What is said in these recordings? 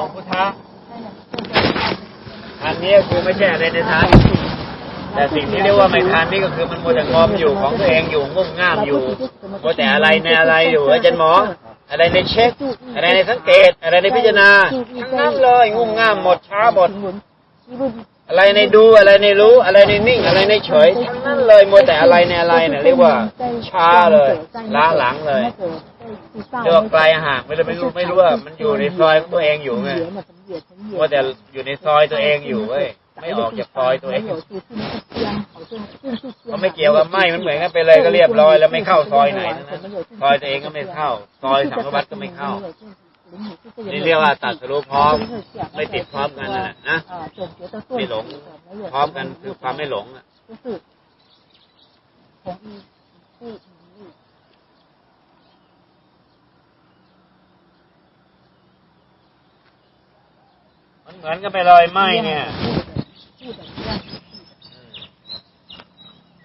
องพุทธะอันนี้คือไม่ใช่อะไรในทางแต่สิ่งที่เรียกว่าไม่ทานนี่ก็คือมันมัวแต่งอมอยู่ของตัวเองอยู่งุ่มง่ามอยู่มัวแต่อะไรในอะไรอยู่อาจารย์หมอ อะไรในเช็ค อะไรในสังเกต อะไรในพิจารณาทั้งนั้นเลยงุ่มง่ามหมดช้าหมดอะไรในดูอะไรในรู้อะไรในนิ่งอะไรในเฉยทั้งนั้นเลยมัวแต่อะไรในอะไรเนี่ยเรียกว่าช้าเลยล้าหลังเลย เรียกว่าไกลห่างไม่ได้ไม่รู้ไม่รู้ว่ามันอยู่ในซอยตัวเองอยู่ไงมัวแต่อยู่ในซอยตัวเองอยู่เว้ยไม่ออกจากซอยตัวเองก็ไม่เกี่ยวกับไหมมันเหมือนกันไปเลยก็เรียบร้อยแล้วไม่เข้าซอยไหนนั้นซอยตัวเองก็ไม่เข้า ซอยสังฆวัตก็ไม่เข้านี่เรียกว่าตัดสรุปพร้อม ไม่ติดพร้อมกันนะนะไม่หลง พร้อมกันคือความไม่หลงอะ มันเหมือนกันไปเลยไหมเนี่ย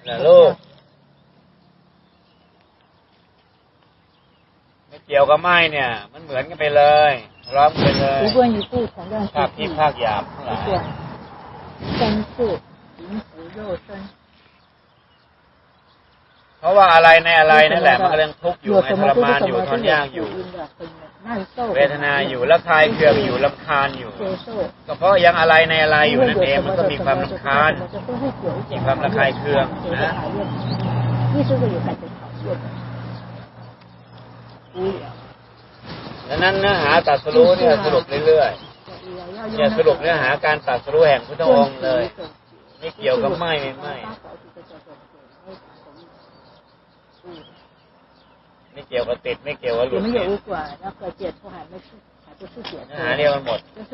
แหละลูก ไม่เกี่ยวกับไหมเนี่ย มันเหมือนกันไปเลยพร้อมกันเลย 无关于不同的 ภาคที่ภาคหยาบทั้งหลาย 三世灵福肉身， เพราะว่าอะไรในอะไรนั่นแหละ มันก็ยังทุกข์อยู่ 有 ไง 什 ท 么 ร 就是 มาน 什 อยู่ 么 ท 都 น 有 ยากอยู่ 福音的，很难受， เวทนาอยู่ละคายเคืองอยู่ลำคาญอยู่ก็เพราะยังอะไรในอะไรอยู่นั่นเองมันก็มีความลำคาญมีความละคายเคืองนะดังนั้นเนื้อหาตัดสรู้เนี่ยสรุปเรื่อยๆอย่าสรุปเนื้อหาการตัดสรู้แห่งพุทธองค์เลย ไม่เกี่ยวกับไม่ไม่ไม่ ไม่เกี่ยวกับติดไม่เกี่ยวกับหลุ 也 ด 没 เนี่ย 有管那个解脱，还没是还不是解 เนื้อหาเดียวกันหมด 就是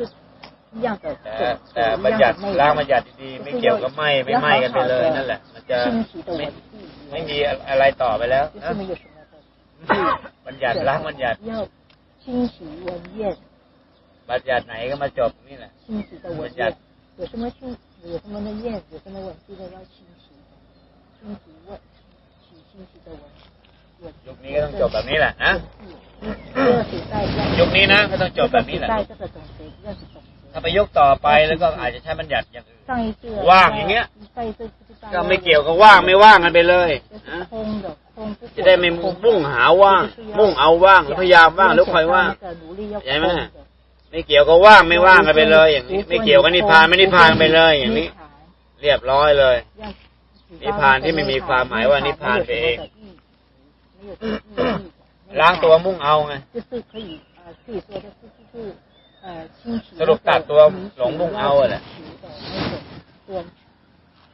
一样的 แต่ 走， แต่ 走 บัญ 一 ญั 样 ติ 的内 ล้าง 容 บัญญัติดีๆไม่เกี่ยวกับไม่ไม่ไม่กันไปเลยนั่นแหละ มันจะ 清晰的 ไม่ 文字， ไม่มีอะไรต่อไปแล้ว 就 นะ 是没有什么的。 บัญญัติล้างบัญญัติ 要清洗文验， บัญญัติไหนก็มาจบนี่แหละ 清洗的文验，有什么清，有什么的验，有什么文字的要清洗，清洗问，洗清洗的文。 ยุคนี้ก็ต้องจบแบบนี้แหละนะยุคนี้นะก็ต้องจบแบบนี้แหละถ้าไปยกต่อไปแล้วก็อาจจะใช้บัญญัติอย่างอื่นว่างอย่างเงี้ยก็ไม่เกี่ยวกับว่างไม่ว่างกันไปเลยจะได้ไม่มุ่งหาว่าง มุ่งเอาว่างพยายามว่างแล้วคอยว่างใช่ไหมไม่เกี่ยวกับว่างไม่ว่างกันไปเลย อย่างนี้ ไม่เกี่ยวกับนิพพานไม่นิพพานไปเลย อย่างนี้ เรียบร้อยเลย นิพพานที่ไม่มีความหมายว่านิพพานไปเอง ล้างตัวมุ่งเอาไง 就是可以呃可以说的是就是呃清洗 สรุปตัดตัวหลงมุ่งเอาแหละ ตัว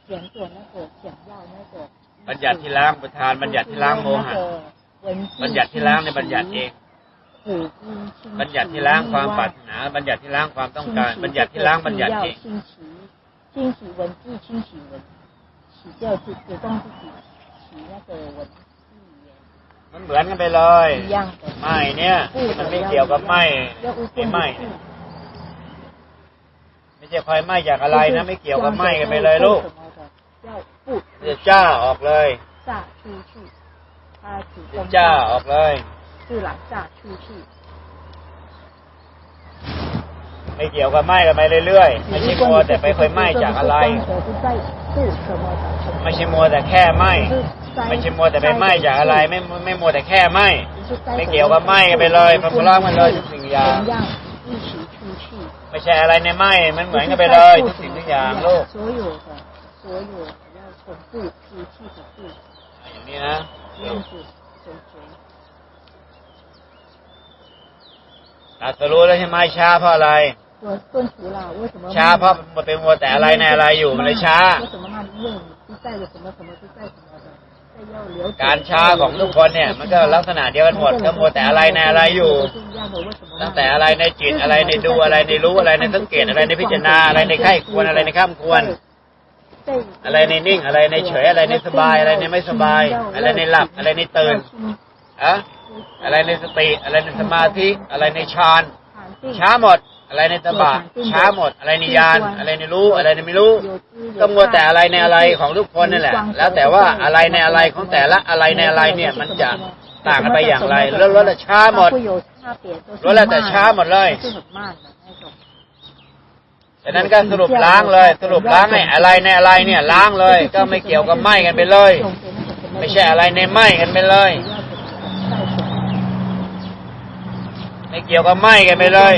เขียนตัว那个想要那个 บัญญัติที่ล้างประธานบัญญัติที่ล้างโมหะ บัญญัติที่ล้างในบัญญัติเอง บัญญัติที่ล้างความปรารถนา บัญญัติที่ล้างความต้องการ บัญญัติที่ล้างบัญญัติเอง 清洗清洗文字清洗文洗掉自主动自己洗那个文字 มันเหมือนกันไปเลยไม่เนี่ยมันไม่เกี่ยวกับไม่อ้ไหมไม่ใช่คอยไหมจากอะไรนะ ไม่เกี่ยวกับไม่กันไปเลยลูกเดือดจ้าออกเลยเดือดจ้าออกเลยไม่เกี่ยวกับไม่กันไปเรื่อยๆไม่ใช่มัวแต่ไปคยไหมจากอะไร ไม่ใช่มัวแต่แค่ไม่ ไม่ใช่มัวแต่ไปไหม้จากอะไรไม่ไม่มัวแต่แค่ไหม้ไม่เกี่ยวกับไหม้ไปเลยพรงร่างมันเลยทุกสิ่งอย่างไม่ใช่อะไรในไหม้มันเหมือนกันไปเลยทุกสิ่งทุกอย่างโลกอย่างนี้นะตัดสรู้แล้วใช่ไหมช้าเพราะอะไรช้าเพราะมันเป็นมัวแต่อะไรในอะไรอยู่มันเลยช้า การช้าของทุกคนเนี่ย มันก็ลักษณะเดียวกันหมดก็มัวแต่อะไรในอะไรอยู่ ตั้งแต่อะไรในจิตอะไรในดูอะไรในรู้อะไรในสังเกตอะไรในพิจารณาอะไรในไข้ควรอะไรในข้ามควร อะไรในนิ่งอะไรในเฉยอะไรในสบายอะไรในไม่สบาย อะไรในหลับอะไรในตื่นอะอะไรในสติอะไรในสมาธิอะไรในฌานช้าหมด อะไรในตบะช้าหมด อะไรในยาน อะไรในรู้ อะไรในไม่รู้ ก็มัวแต่อะไรในอะไรของทุกคนนี่แหละ แล้วแต่ว่าอะไรในอะไรของแต่ละอะไรในอะไรเนี่ย มันจะต่างกันไปอย่างไรแล้วลดละช้าหมดลดละแต่ช้าหมดเลยดังนั้นก็สรุปล้างเลย สรุปล้างไอ้อะไรในอะไรเนี่ย ล้างเลย ก็ไม่เกี่ยวกับไหมกันไปเลย ไม่ใช่อะไรในไหมกันไปเลยไม่เกี่ยวกับไหมกันไปเลย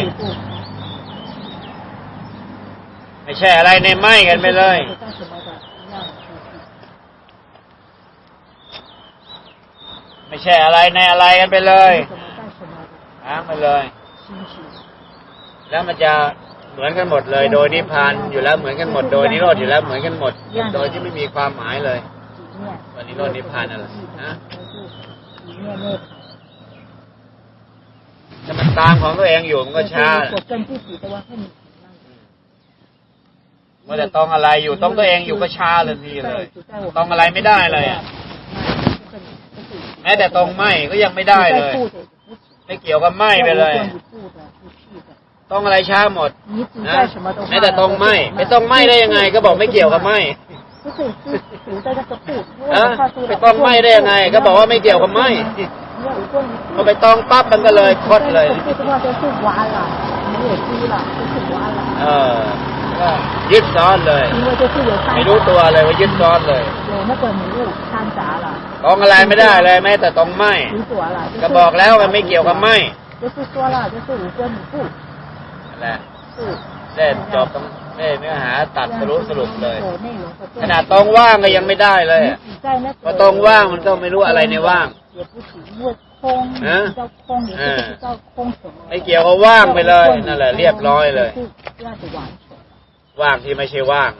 ไม่ใช่อะไรในไหม้กันไปเลยไม่ใช่อะไรในอะไรกันไปเลยล้างไปเลย แล้วมันจะเหมือนกันหมดเลย โดยนิพพานอยู่แล้วเหมือนกันหมด โดยนิโรธอยู่แล้วเหมือนกันหมด โดยที่ไม่มีความหมายเลยวันนิโรธนิพพานอะไรนะถ้ามันตามของตัวเองอยู่มันก็ช้า เมื่อแต่ต้องอะไรอยู่ต้องตัวเองอยู่ก็ชาเลยทีเลย ต้องอะไรไม่ได้เลยแม้แต่ต้องไหมก็ยังไม่ได้เลย ไม่เกี่ยวกับไหมไปเลย ต้องอะไรชาหมดนะแม้แต่ต้องไหมไม่ต้องไหมได้ยังไง ก็บอกไม่เกี่ยวกับไหมไปต้องไหมได้ยังไง ก็บอกว่าไม่เกี่ยวกับไหมพอไปต้องปั๊บมันก็เลยคดเลยเออ ยึดซ้อนเลยไม่รู้ตัวเลยว่ายึดซ้อนเลยเมื่อก่อนหนูข้ามสาล่ะตองอะไรไม่ได้เลยแม้แต่ตองไหมก็บอกแล้วมันไม่เกี่ยวกับไหม่จะสู้ตัวล่ะจะสู้เพื่อนสู้แหละเสร็จจบต้องไม่ไม่หาตัดสรุปสรุปเลย ขนาดตองว่างก็ยังไม่ได้เลยพอตองว่างมันก็ไม่รู้อะไรในว่างนะไม่เกี่ยวกับว่างไปเลยนั่นแหละเรียบร้อยเลย ว่างที่ไม่ใช่ว่าง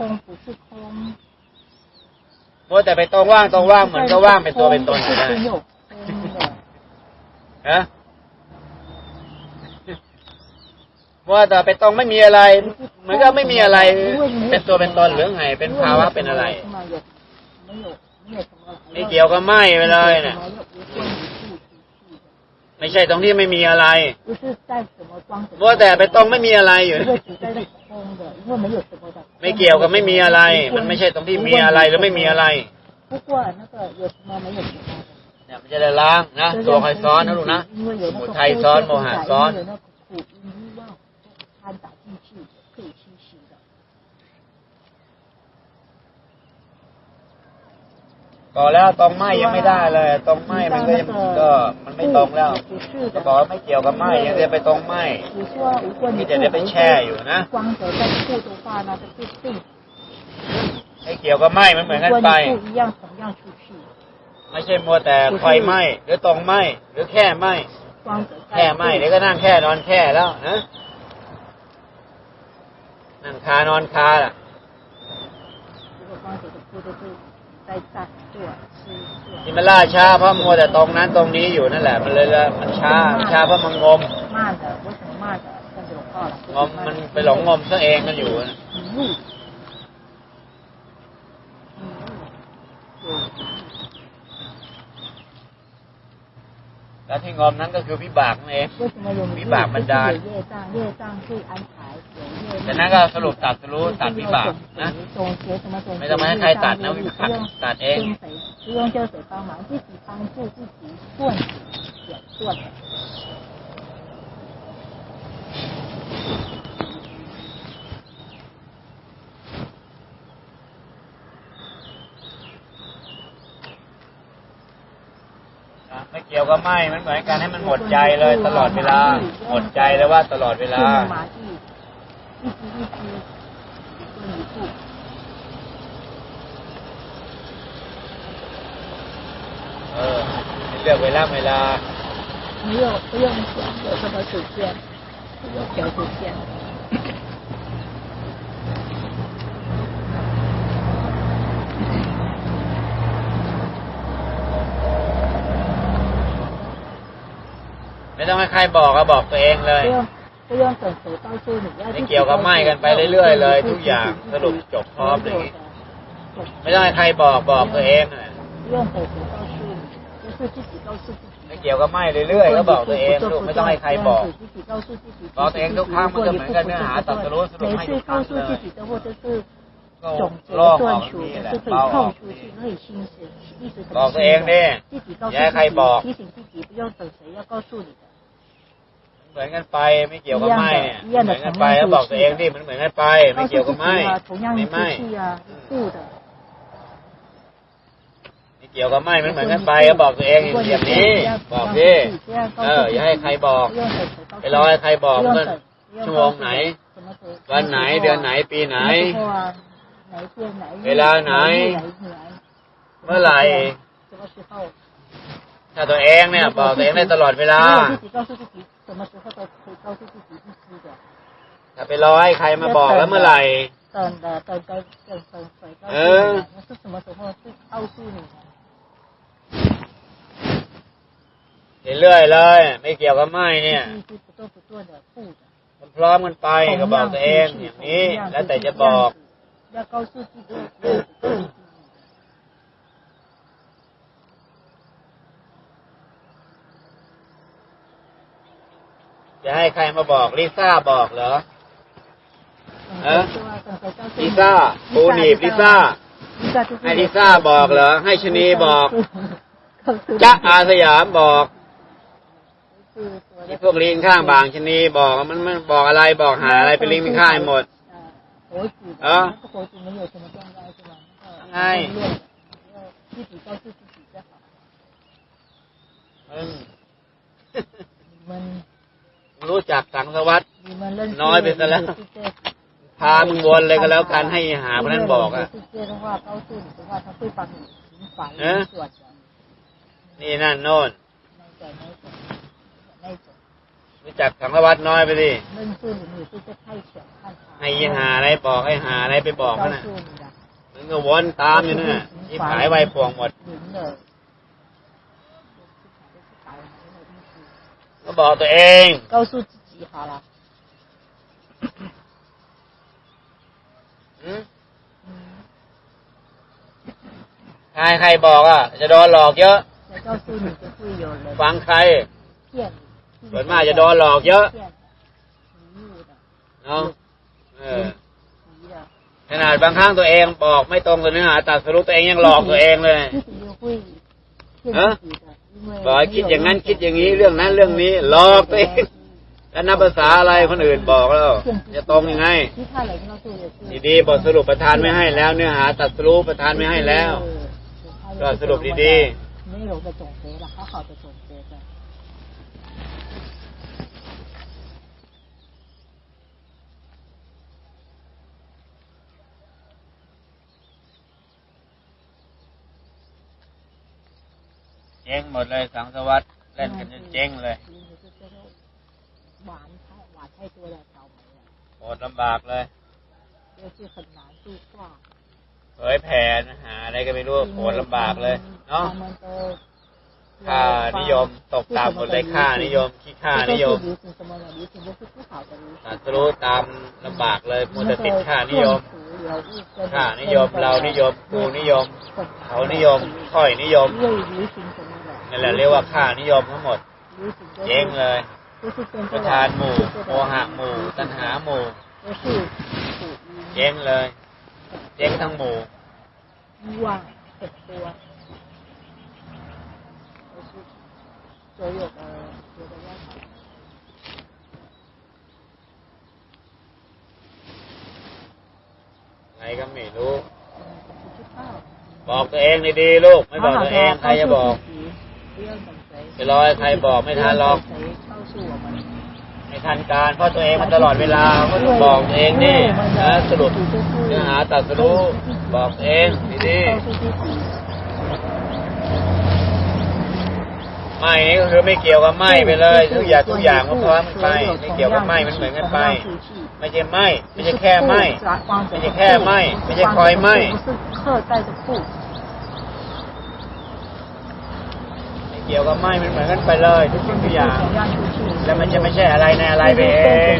เพราะแต่ไปตรงว่างตรงว่างเหมือนก็ว่างเป็นตัวเป็นตนอยู่ได้ฮะมัวแต่ไปตรงไม่มีอะไรเหมือนก็ไม่มีอะไร เป็นตัวเป็นตนหรือไงเป็นภาวะเป็นอะไรนี่เกี่ยวก็ไม่ไปเลยเนี่ย ไม่ใช่ตรงที่ไม่มีอะไร 不是在什么光什么 มัวแต่ไปตรงไม่มีอะไรอยู่ 因为只在那空的，因为没有什么的。 ไม่เกี่ยวกับไม่มีอะไร มันไม่ใช่ตรงที่มีอะไรหรือไม่มีอะไร 不过那个有什么没有什么的。 เนี่ยมันจะได้ล้างนะตัวใครซ้อนนะลูกนะ 因为有 ส 那 มุ 个 ทัยซ้อนโมหะซ้อน 有那个苦因欲望掺杂进去 ก่อแล้วตองไหมยังไม่ได้เลยตองไหมมันก็ยังก็มันไม่ตองแล้วแต่กอไม่เกี่ยวกับไหมยังจะไปตองไหมมีแต่ได้ไปแช่อยู่นะไม่เกี่ยวกับไหมมันเหมือนกันไปไม่ใช่มัวแต่ไฟไหมหรือตองไหมหรือแค่ไหมแค่ไหมเดี๋ยวก็นั่งแค่นอนแค่แล้วนะนั่งคานอนคาล่ะ ไปตักตรวจชีที่มันล่าช้าเพราะมัวแต่ตรงนั้นตรงนี้อยู่นั่นแหละมันเลยละมันช้าช้าเพราะมันงมมากแต่ว่าถึงมากแต่ท่านหลวงพ่องมมันไปหลงงมซะเองกันอยู่แล้วที่งอมนั้นก็คือวิบากเองวิบากบรรดาเย่จ้างเย่จ้างคืออัน แต่นั้นก็สรุปตัดสรู้ตัดวิบากนะไม่ต้องมาให้ใครตัดนะวิบากตัดเองไม่เกี่ยวก็ไม่มันเหมือนกันให้มันหมดใจเลยตลอดเวลา หมดใจแล้วว่าตลอดเวลา เออเลือกเวลาเวลา 没有不用想有什么主见，不用有主见。 ไม่ต้องให้ใครบอกก็บอกตัวเองเลย นี่เกี่ยวกับไหม้กันไปเรื่อยๆเลย ทุกอย่างสรุปจบพร้อมอย่างนี้ไม่ได้ใครบอกบอกตัวเองนะไม่เกี่ยวกับไหม้เรื่อยๆแล้บอกตัวเองลูกไม่ต้องให้ใครบอกบอกตัวเองทุกครั้งมันจะเหมือนกันเนื้อหาตัดสรุปสรุปให้ทุกครั้งเลยโลกของนี่แหละเราบอกตัวเองเนี่ยอย่าให้ใครบอก มือนกันไปไม่เกี่ยวกับไม้เนี่ยเหมือนกันไปแล้วบอกตัวเองดิมันเหมือนกันไปไม่เกี่ยวกับไม้ไม่ไม้เกี่ยวกับไม่มันเหมือนกันไปก็บอกตัวเองอย่างนี้บอกที่เอออย่าให้ใครบอกไปรอให้ใครบอกก็ชั่วโมงไหน วันไหนเดือนไหนปีไหน เวลาไหน เมื่อไหร่ ถ้าตัวเองเนี่ยบอกตัวเองได้ตลอดเวลาถ้าไปร้อยใครมาบอกแล้วเมื่อไหร่ตอนตอนตอนตอนตอนเออสมมติสมมติเอาสู้หนึ่งเรื่อยเลย ไม่เกี่ยวกับไม่เนี่ยมันพร้อมกันไปก็บอกตัวเองอย่างนี้ แล้วแต่จะบอก จะให้ใครมาบอกลิซ่าบอกเหรอฮะลิซ่าปูนีบลิซ่าให้ลิซ่าบอกเหรอ ให้ชนีบอกจ๊ะอาสยามบอกที่พวกลิงข้างบางชนีบอกมันมันบอกอะไรบอกหาอะไรไปลิงข่ายหมดเออไงมัน รู้จักสังสวัสดน้อยไปซะแล้ว พามึงวนเลยก็แล้วกันให้หาเพราะนั้นบอกอะนี่นั่นโน่นรู้จักสังสวัสดน้อยไปดิให้หาอะไรบอกให้หาอะไรไปบอกเขาน่ะมึงก็วนตามอยู่นั่นน่ะที่ขายไวป่วงหมด ก็บอกตัวเอง 告诉自己好了。 อืม 嗯， ใครใครบอกอ่ะ จะโดนหลอกเยอะ 谁告诉你就会有人 ฟังใคร 骗你。 ส่วนมากจะโดนหลอกเยอะ 骗迷雾的， เนาะเออ 迷的， ขนาดบางครั้งตัวเองบอกไม่ตรงกับเนื้อหาตัดสรุปตัวเองยังหลอกตัวเองเลย 自己又会骗啊自己的，因为 บอกใคิดอย่างนั้นคิดอย่างนี้เรื่องนั้นเรื่องนี้หลอกตัวเองแล้วนับภาษาอะไรคนอื่นบอกแล้วจะตรงยังไงดีๆบทสรุปประธานไม่ให้แล้ว เนื้อหาตัดสรุปประธานไม่ให้แล้ว ก็สรุปดีๆ เจ๊งหมดเลยสังสวัสดเล่นกันจนเจ๊งเลยหวานหวานให้ตัวเราเต่าโอดลำบากเลยเราชื่ขนานตู้กว่าเผยแผ่หาอะไรก็ไม่รู้โอดลำบากเลยเนาะค่านิยมตกตามหมดเลยค่านิยมขี้ค่านิยมสัตว์รู้ตามลำบากเลยมูแต่ติดค่านิยมค่านิยมเรานิยมกูนิยมเขานิยมค่อยนิยม นั่นแหละเรียกว่าค่านิยมทั้งหมดเจ๊งเลยประธานหมู่โมหะหมู่ตัณหาหมู่เจ๊งเลย เจ๊งทั้งหมู่ว่างเจ็ดตัวอะไรไงก็ไม่รู้ บอกตัวเองดีๆลูก ไม่บอกตัวเอง ใครจะบอก ไปรอใครบอกไม่ทันหรอกไม่ทันการเพราะตัวเองมันตลอดเวลาก็บอกเองนี่นะสรุปเนื้อหาตัดสรุปบอกเองดีๆไม่นี่ก็คือไม่เกี่ยวกับไม่ไปเลยทุกอย่างทุกอย่างมันพร้อมไปไม่เกี่ยวกับไม่มันเหมือนกันไป ไม่ใช่ไม่ไม่ใช่แค่ไม่ไม่ใช่แค่ไม่ไม่ใช่คอยไม่ เกี่ยวกับไม้มันเหมือนกันไปเลยทุกสิ่ทุกอย่าง แล้วมันจะไม่ใช่อะไรในอะไรไปเอง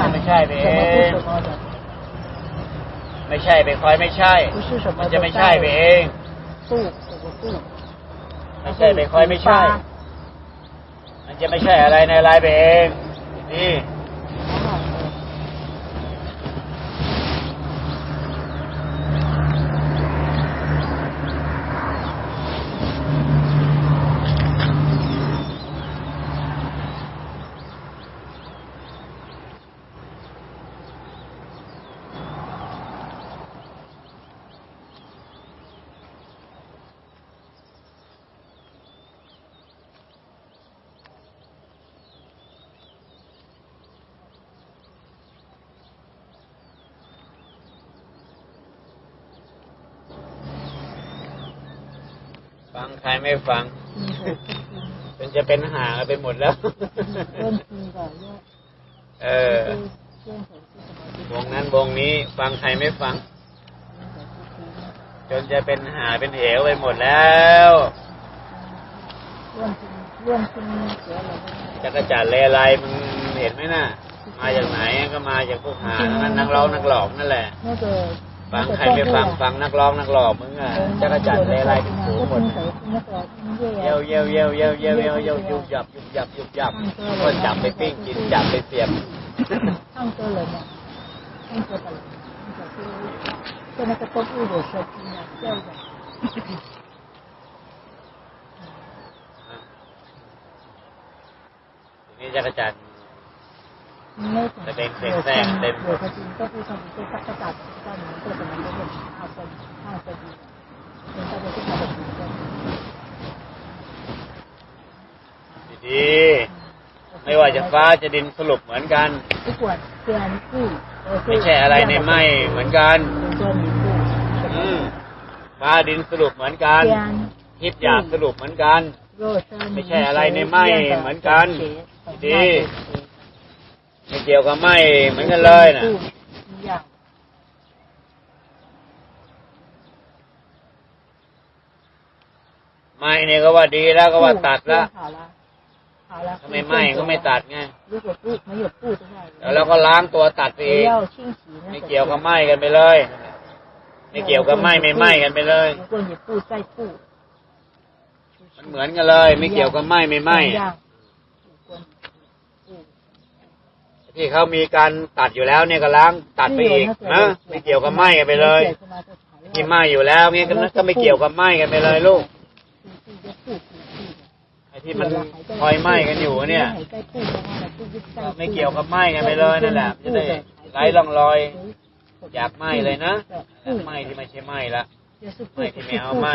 มันไม่ใช่ไปเองไม่ใช่ไปคอยไม่ใช่ มันจะไม่ใช่ไปเองไม่ใช่ไปคอยไม่ใช่ มันจะไม่ใช่อะไรในอะไรไปเองนี่ ฟังใครไม่ฟังมันจะเป็นหาไปหมดแล้วเออวงนั้นวงนี้ ฟังใครไม่ฟัง จนจะเป็นหาเป็นเหวไปหมดแล้วจะกระจัดเลไรมันเห็นไหมน่ะ มาจากไหนก็มาจากพวกหานั่นนักเล่านักหลอกนั่นแหละ ฟังใครไม่ฟังฟังนักร้องนักหลออมึงอะจักรจันทร์เลไลถึงสูงหมดเยี่ยวเยี่วเยี่วเยี่วเยี่วเยี่วเยี่ยวยุบยับหยุบยับหยุบยับก็จับไปปิ้งกินจับไปเสียบข้างตัวเลยเนี่ยข้างตัวตลอดก็มันก็ต้องอู้เดือดเสียเนี่ยเจ้าจ้ะนี่จักรจันทร์ จะเป็นเสียงแทรกเต็มก็คือทำเป็นสักจัดก็เหมือนกับมันเป็นอาจจะอาจจะดีเป็นการที่เราดีดีไม่ว่าจะฟ้าจะดินสรุปเหมือนกันไม่ใช่อะไรในไม้เหมือนกันฟ้าดินสรุปเหมือนกันทิพย์อยากสรุปเหมือนกัน ไม่ใช่อะไรในไม้เหมือนกันดี ไม่เกี่ยวกับไหมเหมือนกันเลยนะไม่เนี่ยก็ว่าดีแล้วก็ว่าตัดแล้วทำไมไม่ก็ไม่ตัดไงแล้วเราก็ล้างตัวตัดไปเองไม่เกี่ยวกับไหมกันไปเลย ไม่เกี่ยวกับไหมไม่ไหมกันไปเลยมันเหมือนกันเลย ไม่เกี่ยวกับไหมไม่ไหม ที่เขามีการตัดอยู่แล้วเนี่ยก็ล้างตัดไปอีกนะไม่เกี่ยวกับไหมกันไปเลยมีไหมอยู่แล้วเนี่ยก็ไม่เกี่ยวกับไหมกันไปเลยลูกไอ้ที่มันคอยไหมกันอยู่เนี่ย ไม่เกี่ยวกับไหมกันไปเลยนั่นแหละจะได้ไร้ร่องรอย อยากไหมเลยนะไหมที่ไม่ใช่ไหมละไหมที่ไม่เอาไหม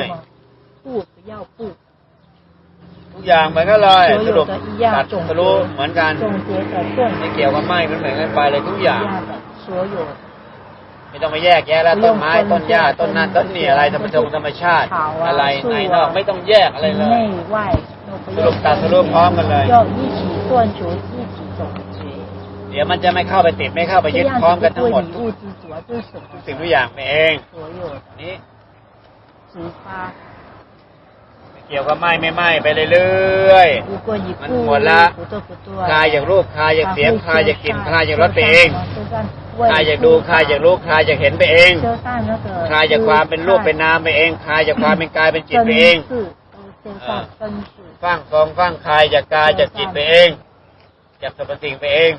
ปูดไปเย่าปูด ทุกอย่างเหมืนก็นเลยสรุปตัดสรุปเหมือนกันไม่เกี่ยวกับไม้มันเหมือนกันไปเลยทุกอย่างไม่ต้องมาแยกแยะแล้วต้นไม้ต้นหญ้าต้นนั้นต้นนี่อะไรธรรมชาติธรรมชาติ อะไรไหนนอกไม่ต้องแยกอะไรเลยสรุปตัดสรุปพร้อมกันเลยเดี๋ยวมันจะไม่เข้าไปติดไม่เข้าไปยึดพร้อมกันทั้งหมดทุกสิ่งทุกอย่างเองนี่ เกี่ยวกับไม้ไม่ไม้ไปเรื่อยๆ มันหมดละคลายอย่างรูปคลายอย่างเสียงคลายอย่างกลิ่นคลายอย่างรสไปเองคลายอย่างดูคลายอย่างรู้คลายอย่างเห็นไปเองคลายอย่างความเป็นรูปเป็นนามไปเองคลายอย่ากความเป็นกายเป็นจิตไปเองฟั่งกองฟั่งคลายจากกายจากจิตไปเองจากสรรพสิ่งไปเอง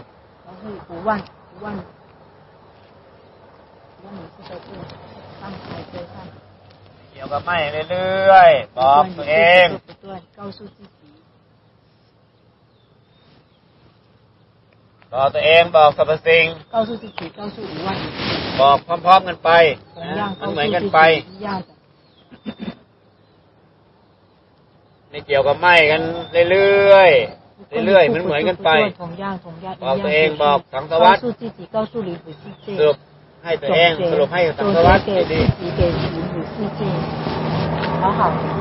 วังวันวันนี้ที่เราพูดตั้งใจเอท่ นียวกับไม่เรื่อยๆบอกตัวเองบอกตัวเองบอกสรรพสิ่งบอกพร้อมๆกันไปมัเหมือนกันไปในเกี่ยวกับไม่กันเรื่อยๆเรื่อยๆมันเหมือนกันไปบอกตัวเองบอกสังสวัสดิ์สรุป 给给给自己给自己意见好好